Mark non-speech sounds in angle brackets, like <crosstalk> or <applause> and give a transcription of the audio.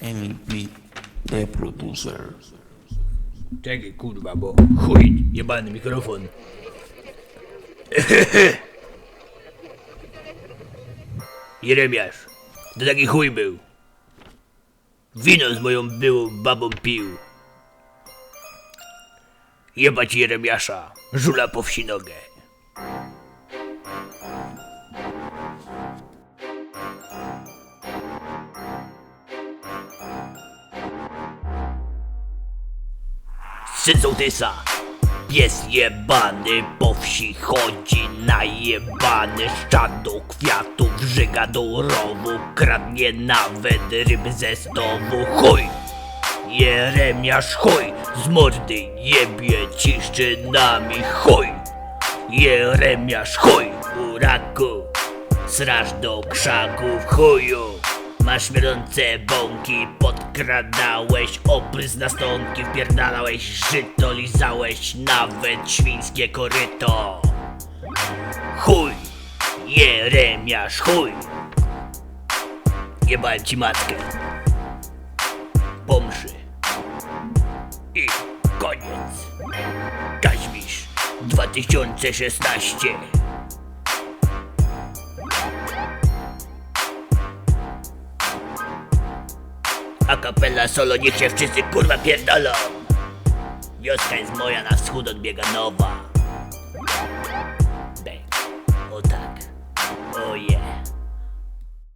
MVP, the producer. Czekaj kurwa, bo chuj, jebany mikrofon. <laughs> Jeremiasz, to taki chuj był. Wino z moją byłą babą pił. Jebać Jeremiasza, żula po wsi nogę. Syn Pies jebany po wsi chodzi najebany. Szczado kwiatów żyga do rowu Kradnie nawet ryby ze stowu. Chuj! Jeremiasz chuj! Z mordy jebie ciszczynami Chuj! Jeremiasz chuj! Uraku Sraż do krzaków chuju Masz śmierdzące bąki, podkradałeś obrys na stonki, wpierdalałeś żyto, lizałeś nawet świńskie koryto. Chuj, Jeremiasz, chuj. Jebałem ci matkę. Pomszy. I koniec. Kaźmisz 2016. A kapela solo niech się wszyscy kurwa pierdolą. Wioska jest moja, na wschód odbiega nowa. Bang, o tak, o yeah